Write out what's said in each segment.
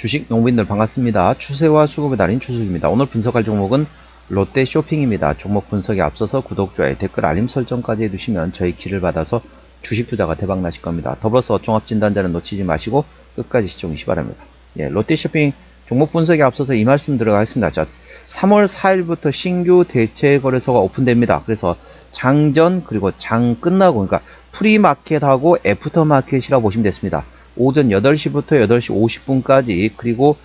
주식 농민들 반갑습니다. 추세와 수급의 달인 추석입니다. 오늘 분석할 종목은 롯데 쇼핑입니다. 종목 분석에 앞서서 구독, 좋아요, 댓글, 알림 설정까지 해두시면 저희 키를 받아서 주식 투자가 대박 나실 겁니다. 더불어서 종합 진단자는 놓치지 마시고 끝까지 시청하시 기 바랍니다. 예, 롯데 쇼핑 종목 분석에 앞서서 이 말씀 들어가겠습니다. 자, 3월 4일부터 신규 대체 거래소가 오픈됩니다. 그래서 장전 그리고 장 끝나고 그러니까 프리마켓하고 애프터마켓이라고 보시면 됐습니다. 오전 8시부터 8시 50분까지 그리고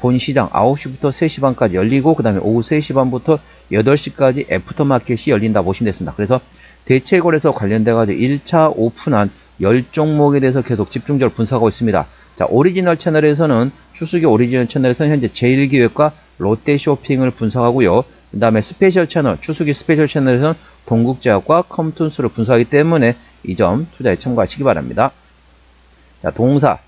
본 시장 9시부터 3시 반까지 열리고 그 다음에 오후 3시 반부터 8시까지 애프터마켓이 열린다 보시면 됐습니다. 그래서 대체거래소 관련돼 가지고 1차 오픈한 10종목에 대해서 계속 집중적으로 분석하고 있습니다. 자, 오리지널 채널에서는 추수기 오리지널 채널에서는 현재 제일기획과 롯데쇼핑을 분석하고요. 그 다음에 스페셜 채널, 추수기 스페셜 채널에서는 동국제약과 컴툰스를 분석하기 때문에 이 점 투자에 참고하시기 바랍니다. 자, 동사.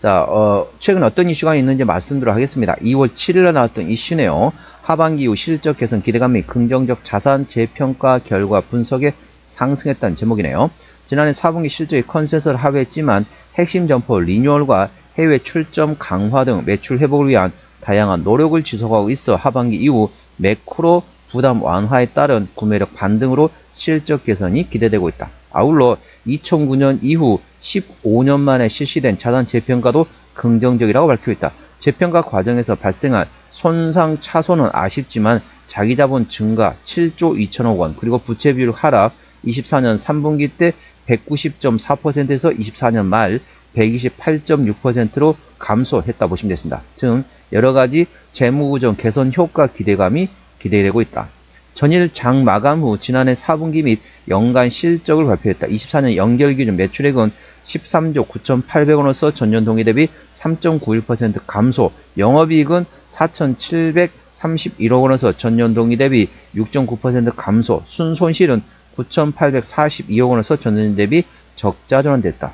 자, 어, 최근 어떤 이슈가 있는지 말씀드리도록 하겠습니다. 2월 7일에 나왔던 이슈네요. 하반기 이후 실적 개선 기대감 및 긍정적 자산 재평가 결과 분석에 상승했다는 제목이네요. 지난해 4분기 실적이 컨센서를 하회했지만 핵심 점포 리뉴얼과 해외 출점 강화 등 매출 회복을 위한 다양한 노력을 지속하고 있어 하반기 이후 매크로 부담 완화에 따른 구매력 반등으로 실적 개선이 기대되고 있다. 아울러 2009년 이후 15년 만에 실시된 자산 재평가도 긍정적이라고 밝히고 있다. 재평가 과정에서 발생한 손상 차손은 아쉽지만 자기자본 증가 7조 2천억 원 그리고 부채 비율 하락 24년 3분기 때 190.4%에서 24년 말 128.6%로 감소했다 보시면 됐습니다. 즉 여러 가지 재무구조 개선 효과 기대감이 기대되고 있다. 전일 장 마감 후 지난해 4분기 및 연간 실적을 발표했다. 24년 연결 기준 매출액은 13조 9,800원으로서 전년 동기 대비 3.91% 감소, 영업이익은 4,731억 원에서 전년 동기 대비 6.9% 감소, 순손실은 9,842억 원에서 전년 대비 적자 전환됐다.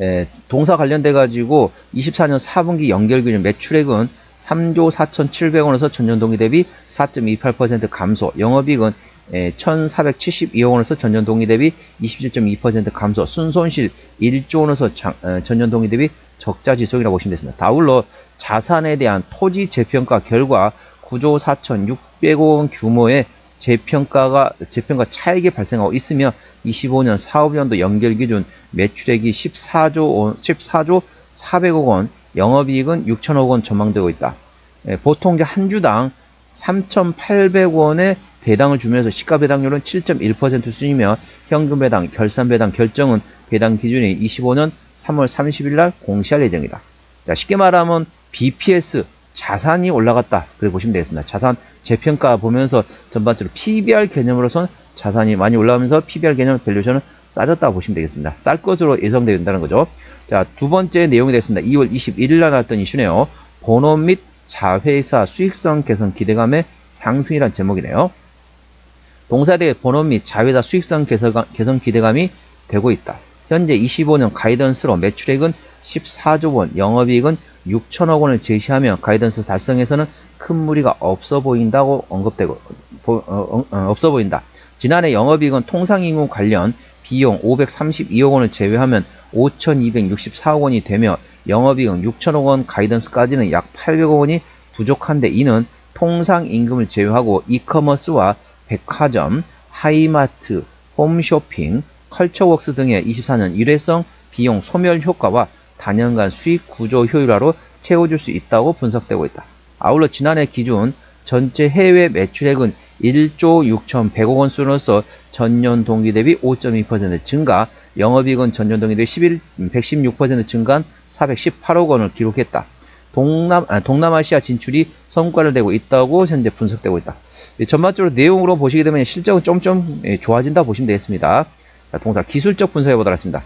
에, 동사 관련돼 가지고 24년 4분기 연결 기준 매출액은 3조 4,700원에서 전년 동기 대비 4.28% 감소, 영업이익은 1,472억 원에서 전년 동기 대비 27.2% 감소, 순손실 1조 원에서 장, 어, 전년 동기 대비 적자 지속이라고 보시면 되습니다. 다울러 자산에 대한 토지 재평가 결과 9조 4,600억 원 규모의 재평가가 재평가 차익이 발생하고 있으며 25년 사업연도 연결 기준 매출액이 14조 14조 400억 원, 영업이익은 6천억 원 전망되고 있다. 예, 보통 이제 한 주당 3,800원의 배당을 주면서 시가 배당률은 7.1% 수준이며 현금 배당, 결산 배당 결정은 배당 기준이 25년 3월 30일 날 공시할 예정이다. 자, 쉽게 말하면 BPS 자산이 올라갔다. 그렇게 보시면 되겠습니다. 자산 재평가 보면서 전반적으로 PBR 개념으로서는 자산이 많이 올라가면서 PBR 개념 밸류션은 싸졌다 보시면 되겠습니다. 쌀 것으로 예상된다는 거죠. 자, 두 번째 내용이 되겠습니다. 2월 21일 날 나왔던 이슈네요. 본업 및 자회사 수익성 개선 기대감의 상승이란 제목이네요. 동사대의 본업 및 자회사 수익성 개선 기대감이 되고 있다. 현재 25년 가이던스로 매출액은 14조 원, 영업이익은 6천억 원을 제시하며 가이던스 달성에서는 큰 무리가 없어 보인다고 언급되고 보, 어, 어, 없어 보인다. 지난해 영업이익은 통상임금 관련 비용 532억 원을 제외하면 5,264억 원이 되며 영업이익은 6천억 원 가이던스까지는 약 800억 원이 부족한데 이는 통상 임금을 제외하고 이커머스와 백화점, 하이마트, 홈쇼핑, 컬처웍스 등의 24년 일회성 비용 소멸 효과와 단연간 수익 구조 효율화로 채워줄 수 있다고 분석되고 있다. 아울러 지난해 기준 전체 해외 매출액은 1조 6,100억 원 수준으로서 전년 동기 대비 5.2% 증가, 영업이익은 전년 동기 대비 11, 116% 증가한 418억 원을 기록했다. 동남, 아, 동남아시아 진출이 성과를 내고 있다고 현재 분석되고 있다. 전반적으로 내용으로 보시게 되면 실적은 좀좀 예, 좋아진다 보시면 되겠습니다. 자, 동사 기술적 분석해 보도록 하겠습니다.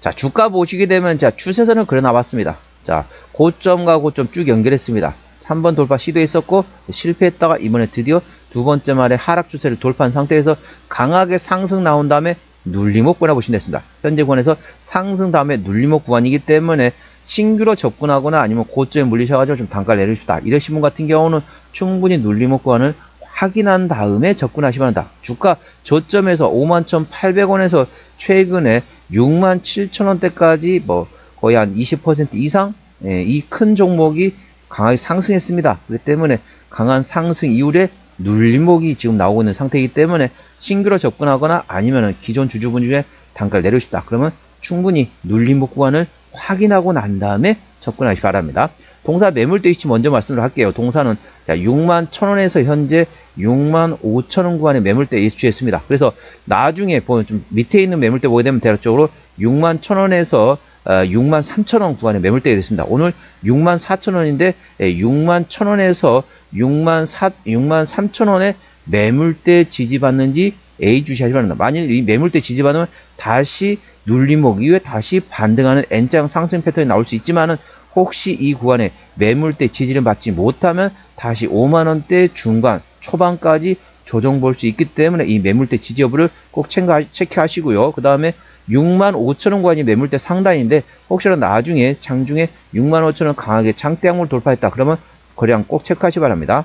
자, 주가 보시게 되면 자, 추세선을 그려 나왔습니다. 자, 고점과 고점 쭉 연결했습니다. 한 번 돌파 시도했었고 실패했다가 이번에 드디어 두 번째 말에 하락 추세를 돌파한 상태에서 강하게 상승 나온 다음에 눌림목 구간 보시면 됐습니다. 현재 구간에서 상승 다음에 눌림목 구간이기 때문에 신규로 접근하거나 아니면 고점에 물리셔가지고 좀 단가를 내리십다 이러신 분 같은 경우는 충분히 눌림목 구간을 확인한 다음에 접근하시면 한다. 주가 저점에서 51,800원에서 최근에 67,000원대까지 뭐 거의 한 20% 이상 예, 이 큰 종목이 강하게 상승했습니다. 그렇기 때문에 강한 상승 이후에 눌림목이 지금 나오고 있는 상태이기 때문에 신규로 접근하거나 아니면 기존 주주분 중에 단가를 싶다. 그러면 충분히 눌림목 구간을 확인하고 난 다음에 접근하시 기 바랍니다. 동사 매물대 위치 먼저 말씀을 할게요. 동사는 6만 1천원에서 현재 6만 5천원 구간의 매물대 위치했습니다. 그래서 나중에 보면 좀 밑에 있는 매물대 보게 되면 대략적으로 6만 1천원에서 6만 3천 원 구간의 매물대가 됐습니다. 오늘 6만 4천 원인데 6만 1천 원에서 6만 4, 6만 3천원의 매물대 지지받는지 A 주시하시 바랍니다. 만일 이 매물대 지지받으면 다시 눌림목 이후에 다시 반등하는 N장 상승 패턴이 나올 수 있지만은 혹시 이 구간에 매물대 지지를 받지 못하면 다시 5만원대 중간 초반까지 조정 볼 수 있기 때문에 이 매물대 지지 여부를 꼭 체크하시고요. 그 다음에 6만 5천원 구간이 매물대 상단인데 혹시나 나중에 장중에 6만 5천원 강하게 장대양을 돌파했다. 그러면 거래량 꼭 체크하시 기 바랍니다.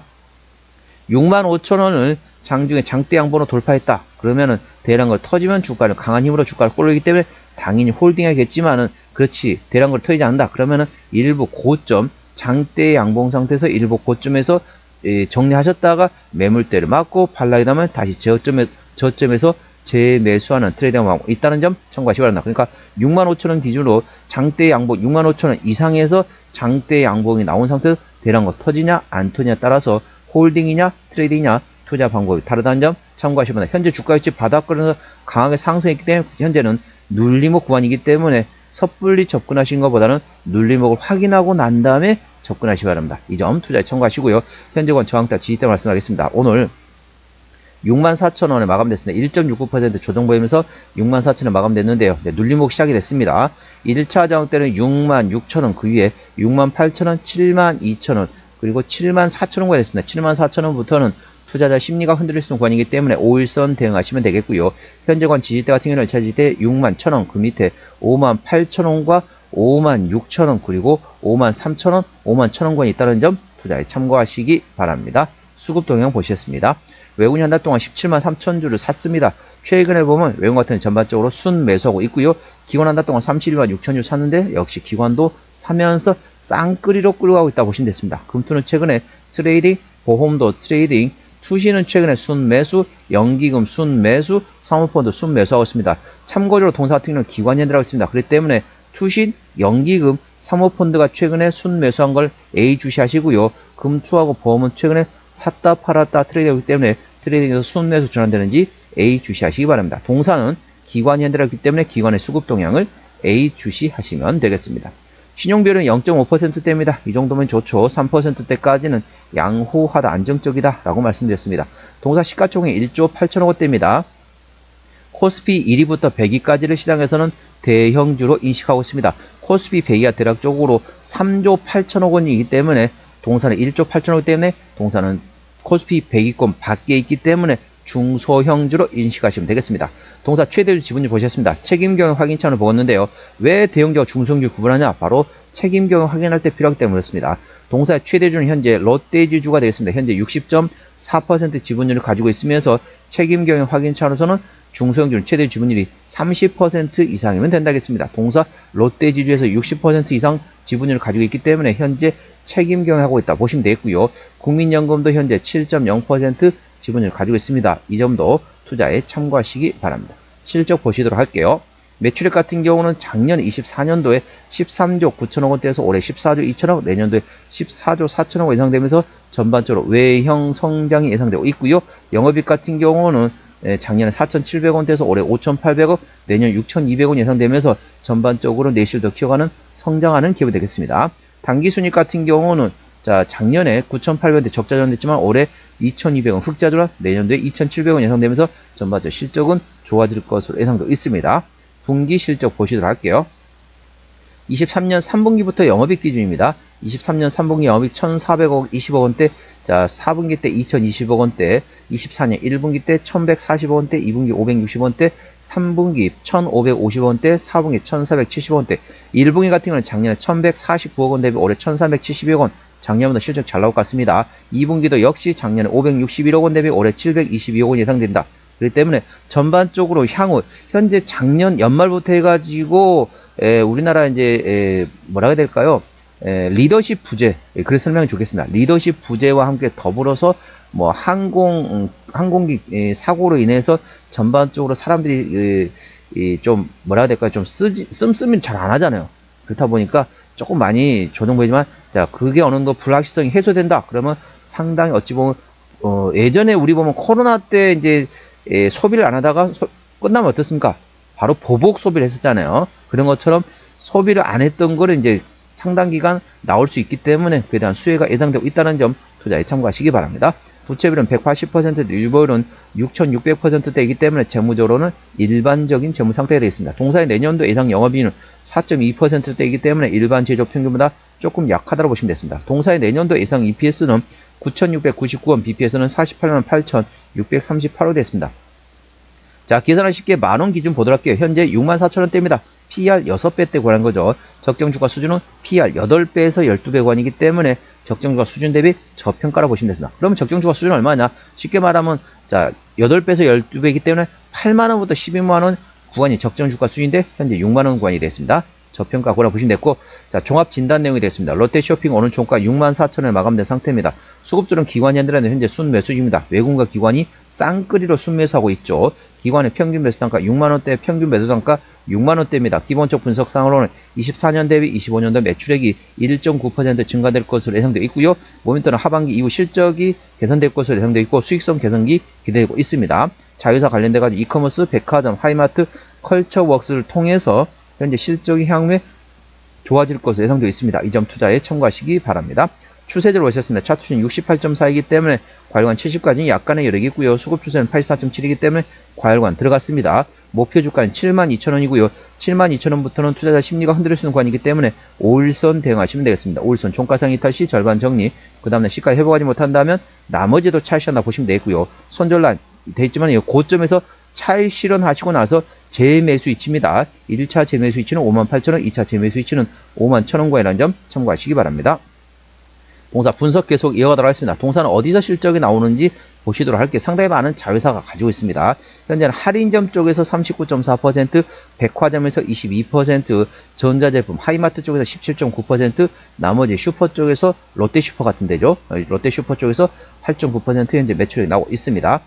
6만 5천원을 장중에 장대 양번호 돌파했다. 그러면은 대량걸 터지면 주가를 강한 힘으로 주가를 끌어오기 때문에 당연히 홀딩하겠지만은 그렇지 대량걸 터지지 않는다. 그러면은 일부 고점 장대 양봉 상태에서 일부 고점에서 정리하셨다가 매물대를 맞고 팔라게 되면 다시 저점에 저점에서 재매수하는 트레이딩 방법 있다는 점 참고하시기 바랍니다. 그러니까 65,000원 기준으로 장대 양봉 65,000원 이상에서 장대 양봉이 나온 상태에서 대량거 터지냐 안 터지냐에 따라서 홀딩이냐 트레이딩이냐 투자 방법이 다르다는 점 참고하시기 바랍니다. 현재 주가 위치 바닥권에서 강하게 상승했기 때문에 현재는 눌림목 구간이기 때문에 섣불리 접근하신 것보다는 눌림목을 확인하고 난 다음에 접근하시기 바랍니다. 이 점 투자에 참고하시고요. 현재권 저항타 지지대 말씀하겠습니다. 오늘 64,000원에 마감됐습니다. 1.69% 조정 보이면서 64,000원에 마감됐는데요. 네, 눌림목 시작이 됐습니다. 1차 저항 때는 66,000원 그 위에 68,000원, 72,000원 그리고 74,000원가 됐습니다. 74,000원부터는 투자자 심리가 흔들릴 수 있는 구간이기 때문에 5일선 대응하시면 되겠고요. 현재권 지지대 같은 경우는 6만 1천원 그 밑에 5만 8천원과 5만 6천원 그리고 5만 3천원 5만 1천원권이 있다는 점 투자에 참고하시기 바랍니다. 수급 동향 보시겠습니다. 외국인 한 달 동안 17만 3천 주를 샀습니다. 최근에 보면 외국 같은 전반적으로 순 매수하고 있고요. 기관 한 달 동안 32만 6천 주 샀는데 역시 기관도 사면서 쌍끌이로 끌고 가고 있다 보시면 됐습니다. 금투는 최근에 트레이딩, 보험도 트레이딩, 투시는 최근에 순매수, 연기금 순매수, 사모펀드 순매수하고 있습니다. 참고적으로 동사 같은 경우는 기관연들하고 있습니다. 그렇기 때문에 투신, 연기금, 사모펀드가 최근에 순매수한 걸 A 주시하시고요. 금투하고 보험은 최근에 샀다 팔았다 트레이드하기 때문에 트레이딩에서 순매수 전환되는지 A 주시하시기 바랍니다. 동사는 기관이 현대하기 때문에 기관의 수급 동향을 A 주시하시면 되겠습니다. 신용비율은 0.5%대입니다. 이 정도면 좋죠. 3%대까지는 양호하다, 안정적이다 라고 말씀드렸습니다. 동사 시가총액 1조 8천억 원대입니다. 코스피 1위부터 100위까지를 시장에서는 대형주로 인식하고 있습니다. 코스피 100위가 대략적으로 3조 8천억 원이기 때문에 동사는 1조 8천억 원 때문에 동사는 코스피 100위권 밖에 있기 때문에 중소형주로 인식하시면 되겠습니다. 동사 최대주 지분율 보셨습니다. 책임경영 확인차원을 보았는데요. 왜 대형주와 중소형주 구분하냐? 바로 책임 경영 확인할 때 필요하기 때문에 그렇습니다. 동사의 최대주는 현재 롯데지주가 되겠습니다. 현재 60.4% 지분율을 가지고 있으면서 책임 경영 확인 차원에서는 중소형주는 최대 지분율이 30% 이상이면 된다겠습니다. 동사 롯데지주에서 60% 이상 지분율을 가지고 있기 때문에 현재 책임 경영하고 있다 보시면 되겠고요. 국민연금도 현재 7.0% 지분을 가지고 있습니다. 이 점도 투자에 참고하시기 바랍니다. 실적 보시도록 할게요. 매출액 같은 경우는 작년 24년도에 13조 9천억 원대에서 올해 14조 2천억, 내년도에 14조 4천억 원 예상되면서 전반적으로 외형 성장이 예상되고 있고요. 영업이익 같은 경우는 작년에 4,700원대에서 올해 5,800원, 내년 6,200원 예상되면서 전반적으로 내실 더 키워가는 성장하는 기업이 되겠습니다. 단기순익 같은 경우는 자 작년에 9,800원대 적자전환됐지만 올해 2,200원 흑자 전환, 내년도에 2,700원 예상되면서 전반적 실적은 좋아질 것으로 예상되고 있습니다. 분기 실적 보시도록 할게요. 23년 3분기부터 영업이익 기준입니다. 23년 3분기 영업이익 1,400억 20억 원대, 자 4분기 때 2,020억 원대, 24년 1분기 때 1,140억 원대, 2분기 560억 원대, 3분기 1,550억 원대, 4분기 1,470억 원대, 1분기 같은 경우는 작년에 1,149억 원 대비 올해 1,370억 원, 작년보다 실적 잘 나올 것 같습니다. 2분기도 역시 작년에 561억 원 대비 올해 722억 원 예상된다. 그렇기 때문에 전반적으로 향후 현재 작년 연말부터 해가지고 에, 우리나라 이제 에, 뭐라 해야 될까요? 에, 리더십 부재, 예, 그래 설명이 좋겠습니다. 리더십 부재와 함께 더불어서 뭐 항공 음, 항공기 예, 사고로 인해서 전반적으로 사람들이 예, 이, 좀 뭐라 해야 될까요? 좀 쓰지 씀씀이 잘 안 하잖아요. 그렇다 보니까 조금 많이 조정보이지만 자 그게 어느 정도 불확실성이 해소된다. 그러면 상당히 어찌 보면 어, 예전에 우리 보면 코로나 때 이제 예, 소비를 안 하다가 소- 끝나면 어떻습니까? 바로 보복 소비를 했었잖아요. 그런 것처럼 소비를 안 했던 거를 이제 상당 기간 나올 수 있기 때문에 그에 대한 수혜가 예상되고 있다는 점 투자에 참고하시기 바랍니다. 부채비율은 180%, 일보율은 6,600%대이기 때문에 재무적으로는 일반적인 재무 상태가 되어 있습니다. 동사의 내년도 예상 영업이익은 4.2%대이기 때문에 일반 제조 평균보다 조금 약하다고 보시면 됐습니다. 동사의 내년도 예상 EPS는 9,699원, BPS는 48만 8,638원 됐습니다. 자, 계산을 쉽게 만원 기준 보도록 할게요. 현재 64,000원대입니다. PR 6배 때 구하는 거죠. 적정 주가 수준은 PR 8배에서 12배 관이기 때문에 적정 주가 수준 대비 저평가라고 보시면 됩니다. 그러면 적정 주가 수준은 얼마냐? 쉽게 말하면 자, 8배에서 12배이기 때문에 8만 원부터 12만 원 구간이 적정 주가 수준인데 현재 6만 원 구간이 됐습니다. 저평가 구라 보시면 됐고 자 종합 진단 내용이 됐습니다. 롯데 쇼핑 오늘 종가 6만 4천원에 마감된 상태입니다. 수급주는 기관이 아니라 현재 순매수입니다. 외국과 기관이 쌍끌이로 순매수하고 있죠. 기관의 평균 매수 단가 6만 원대 평균 매도 단가 6만 원대입니다. 기본적 분석상으로는 24년 대비 25년도 매출액이 1.9% 증가될 것으로 예상되어 있고요. 모멘트는 하반기 이후 실적이 개선될 것으로 예상되어 있고 수익성 개선기 기대되고 있습니다. 자회사 관련돼 가지고 이커머스, 백화점, 하이마트, 컬처웍스를 통해서 현재 실적이 향후에 좋아질 것으로 예상되어 있습니다. 이 점 투자에 참고하시기 바랍니다. 추세대로 오셨습니다. 차트는 68.4이기 때문에 과열관 70까지는 약간의 여력이 있고요. 수급 추세는 84.7이기 때문에 과열관 들어갔습니다. 목표 주가는 72,000원이고요. 72,000원부터는 투자자 심리가 흔들릴 수 있는 구간이기 때문에 5일선 대응하시면 되겠습니다. 5일선 종가상 이탈 시 절반 정리, 그 다음에 시가 회복하지 못한다면 나머지도 차익시한다 보시면 되고요. 손절란 돼 있지만 이 고점에서 차익 실현하시고 나서 재매수 위치입니다. 1차 재매수 위치는 58,000원, 2차 재매수 위치는 51,000원과이라는 점 참고하시기 바랍니다. 동사 분석 계속 이어가도록 하겠습니다. 동사는 어디서 실적이 나오는지 보시도록 할게요. 상당히 많은 자회사가 가지고 있습니다. 현재는 할인점 쪽에서 39.4%, 백화점에서 22%, 전자제품, 하이마트 쪽에서 17.9%, 나머지 슈퍼 쪽에서 롯데슈퍼 같은 데죠. 어, 롯데슈퍼 쪽에서 8.9% 현재 매출이 나오고 있습니다.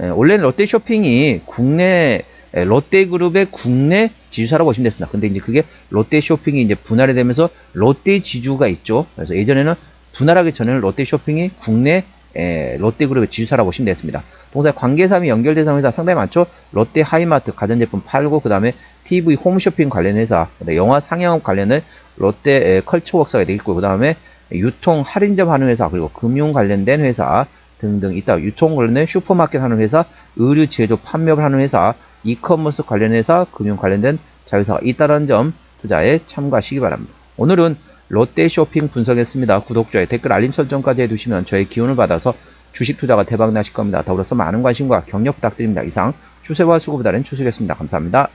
에, 원래는 롯데 쇼핑이 국내 에, 롯데그룹의 국내 지주사라고 보시면 됐습니다. 근데 이제 그게 롯데 쇼핑이 이제 분할이 되면서 롯데 지주가 있죠. 그래서 예전에는 분할하기 전에는 롯데 쇼핑이 국내 에, 롯데그룹의 지주사라고 보시면 됐습니다. 동사 관계사이 연결된 회사 상당히 많죠. 롯데 하이마트 가전제품 팔고 그 다음에 TV 홈쇼핑 관련 회사, 영화 상영업 관련된 롯데 에, 컬처웍스가 되겠고 그 다음에 유통 할인점 하는 회사 그리고 금융 관련된 회사 등등 있다. 유통 관련된 슈퍼마켓 하는 회사, 의류 제조 판매업을 하는 회사, 이커머스 관련 회사, 금융 관련된 자회사가 있다는 점 투자에 참고하시기 바랍니다. 오늘은 롯데 쇼핑 분석했습니다. 구독자의 댓글 알림 설정까지 해두시면 저의 기운을 받아서 주식 투자가 대박 나실 겁니다. 더불어서 많은 관심과 격려 부탁드립니다. 이상 추세와 다른 추수겠습니다. 감사합니다.